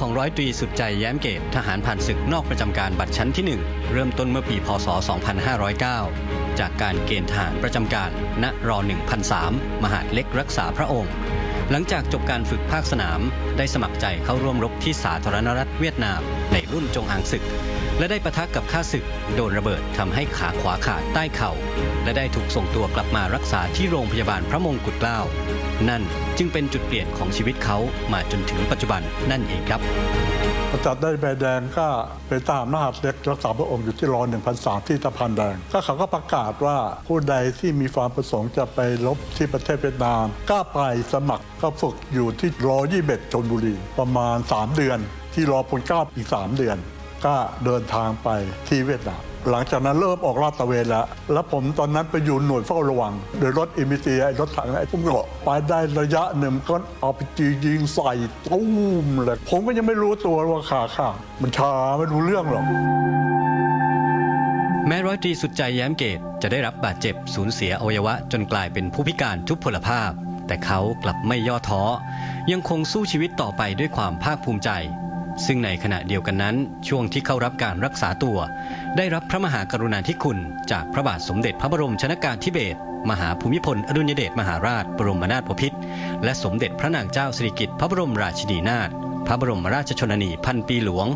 ของร้อยตรีสุดใจแย้มเกตทหารผ่านศึกนอกประจำการบัตรชั้นที่ 1 เริ่มต้นเมื่อปีพศ 2509 จากการเกณฑ์ทหารประจำการ ณร1003 มหาดเล็กรักษาพระองค์ หลังจากจบการฝึกภาคสนาม ได้สมัครใจเข้าร่วมรบที่สาธารณรัฐเวียดนาม ในรุ่นจงอางศึก และได้ประทะกับข้าศึก โดนระเบิดทำให้ขาขวาขาดใต้เข่า และได้ถูกส่งตัวกลับมารักษาที่โรงพยาบาลพระมงกุฎเกล้า นั่นจึงเป็นจุดเปลี่ยนของชีวิตเขามาจนถึงปัจจุบันนั่นเองครับพอจัดได้ใบแดงก็ไปตามมหาดเล็กรักษาพระองค์อยู่ที่รอหนึ่งพันสามที่ตะพานแดง ก็เขาก็ประกาศว่าผู้ใดที่มีความประสงค์จะไปรบที่ประเทศเวียดนามก็ไปสมัครก็ฝึกอยู่ที่รอยี่เบ็ดชนบุรี ประมาณ 3 เดือน ที่รอพลเกล้าอีก 3 เดือน ก็เดินทางไปที่เวียดนาม หลังจากนั้นเริ่มออกลาดตระเวนแล้ว แล้วผมตอนนั้นไปอยู่หน่วยเฝ้าระวัง โดยรถอิมิเตียไอรถถังไอ้ผมก็ไปได้ระยะหนึ่งก็เอาไปจียิงใส่ตุ้มเลยผมก็ยังไม่รู้ตัวว่าขาข้าดมันชาไม่รู้เรื่องหรอกแม้ร้อยตรีสุดใจแย้มเกตจะได้รับบาดเจ็บสูญเสียอวัยวะจนกลายเป็นผู้พิการทุพพลภาพ แต่เขากลับไม่ย่อท้อ ยังคงสู้ชีวิตต่อไปด้วยความภาคภูมิใจ ซึ่งในขณะเดียวกันนั้น ช่วงที่เข้ารับการรักษาตัว ได้รับพระมหากรุณาธิคุณ จากพระบาทสมเด็จพระบรมชนากาธิเบศรมหาภูมิพลอดุลยเดชมหาราช บรมนาถบพิตรและสมเด็จพระนางเจ้าสิริกิติ์พระบรมราชินีนาถพระบรมราชชนนีพันปีหลวง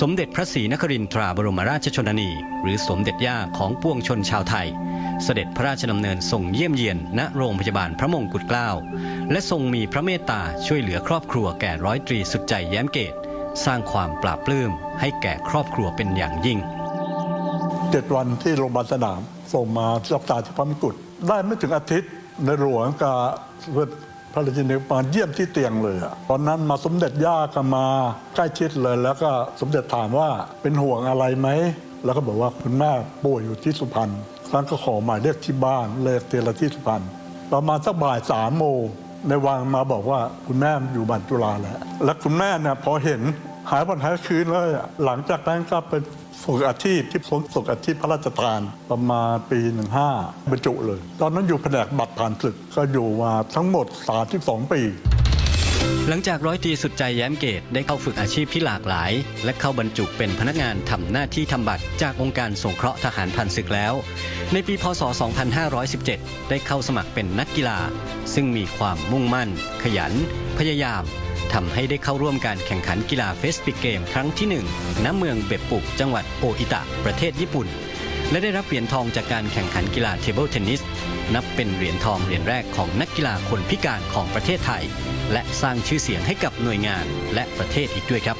สมเด็จพระศรีนครินทราบรมราชชนนี หรือสมเด็จย่าของปวงชนชาวไทย เสด็จพระราชดำเนินส่งเยี่ยมเยียนณโรงพยาบาลพระมงกุฎเกล้า และทรงมีพระเมตตาช่วยเหลือครอบครัวแก่ร้อยตรีสุดใจแย้มเกต สร้างความปราบปลื้มให้แก่ครอบครัวเป็นอย่างยิ่ง เจ็ดวันที่โรงพยาบาลสนามส่งมารักษาที่พระมงกุฎได้ไม่ถึงอาทิตย์ในหลวงกับพระราชินีมาเยี่ยมที่เตียงเลยตอนนั้นมาสมเด็จย่าก็มาใกล้ชิดเลย แล้วก็สมเด็จถามว่าเป็นห่วงอะไรไหม แล้วก็บอกว่าคุณแม่ป่วยอยู่ที่สุพรรณท่านก็ขอหมายเลขที่บ้านเลขเตียงที่สุพรรณประมาณสักบ่ายสามโมง ในวังมาบอกว่าคุณแม่อยู่บ้านจุฬาแล้ว และคุณแม่เนี่ยพอเห็นหายวันหายคืนเลยหลังจากนั้นก็เป็นฝึกอาชีพที่พ้นฝึกอาชีพพระราชทานประมาณปี 15บรรจุเลย ตอนนั้นอยู่แผนกบัตรผ่านศึกก็อยู่มาทั้งหมด 32 ปี หลังจากร้อยตีสุดใจแย้มเกตได้เข้าฝึกอาชีพที่หลากหลาย และเข้าบรรจุเป็นพนักงานทำหน้าที่ทำบัตรจากองค์การสงเคราะห์ทหารพันศึกแล้ว ในปีพศ 2517 ได้เข้าสมัครเป็นนักกีฬา ซึ่งมีความมุ่งมั่น ขยัน พยายามทำให้ได้เข้าร่วมการแข่งขันกีฬาเฟสปิกเกม ครั้งที่ 1 ณ เมืองเบปปุก จังหวัดโออิตะ ประเทศญี่ปุ่น และได้รับเหรียญทองจากการแข่งขันกีฬาเทเบิลเทนนิส นับเป็นเหรียญทองเหรียญแรกของนักกีฬาคนพิการของประเทศไทย และสร้างชื่อเสียงให้กับหน่วยงานและประเทศอีกด้วยครับ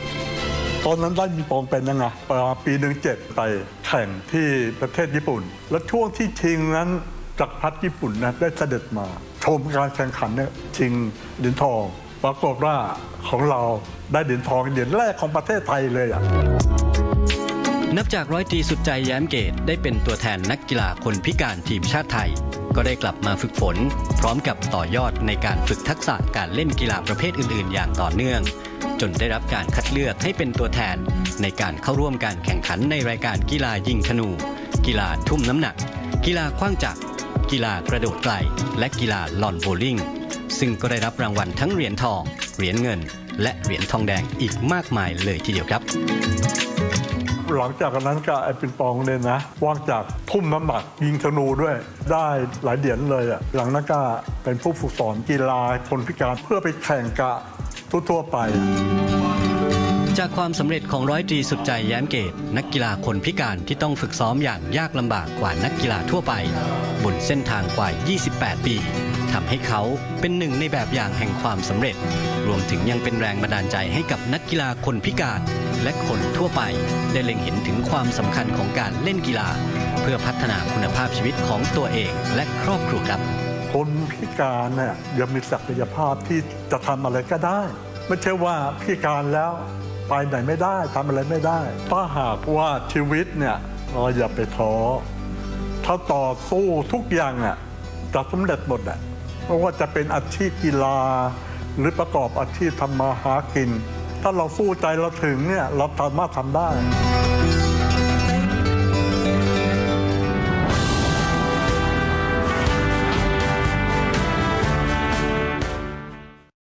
ตอนนั้นได้มีปองเป็นยังไงประมาณปีหนึ่งเจ็ดไปแข่งที่ประเทศญี่ปุ่น แล้วช่วงที่ชิงนั้นจักรพรรดิญี่ปุ่นนะได้เสด็จมา ชมการแข่งขันเนี่ยชิงเหรียญทอง ปรากฏว่าของเราได้เหรียญทองเหรียญแรกของประเทศไทยเลยอะ นับจากร้อยตีสุดใจแย้มเกตได้เป็นตัวแทนนักกีฬาคนพิการทีมชาติไทย ก็ได้กลับมาฝึกฝน พร้อมกับต่อยอดในการฝึกทักษะการเล่นกีฬาประเภทอื่น ๆ อย่างต่อเนื่อง จนได้รับการคัดเลือกให้เป็นตัวแทน ในการเข้าร่วมการแข่งขันในรายการกีฬายิงธนู กีฬาทุ่มน้ำหนัก กีฬาคว้างจักรกีฬากระโดดไกล และกีฬาลอนโบว์ลิ่งซึ่งก็ได้รับรางวัลทั้งเหรียญทอง เหรียญเงิน และเหรียญทองแดงอีกมากมายเลยทีเดียวครับ หลังจากนั้นก็ไอ้ปิงปองเนี่ยนะว่างจากทุ่มน้ำหนักยิงธนูด้วย ได้หลายเหรียญเลยอะหลังนั้นก็เป็นผู้ฝึกสอนกีฬาคนพิการเพื่อไปแข่งกะทั่วๆไป จากความสำเร็จของร้อยตรีสุดใจแย้มเกต นักกีฬาคนพิการที่ต้องฝึกซ้อมอย่างยากลำบากกว่านักกีฬาทั่วไป บนเส้นทางกว่า 28 ปีทำให้เขาเป็นหนึ่งในแบบอย่างแห่งความสำเร็จ รวมถึงยังเป็นแรงบันดาลใจให้กับนักกีฬาคนพิการ และคนทั่วไป ได้เล็งเห็นถึงความสำคัญของการเล่นกีฬา เพื่อพัฒนาคุณภาพชีวิตของตัวเองและครอบครัวครับ คนพิการเนี่ยยังมีศักยภาพที่จะทำอะไรก็ได้ ไม่ใช่ว่าพิการแล้ว ไปไหนไม่ได้ทำอะไรไม่ได้ ถ้าหากว่าชีวิตเนี่ยเราอย่าไปท้อถ้าต่อสู้ทุกอย่างอะจะสำเร็จหมดอะเพราะว่าจะเป็นอาชีพกีฬา หรือประกอบอาชีพทำมาหากิน ถ้าเราสู้ใจเราถึงเนี่ยเราสามารถทำได้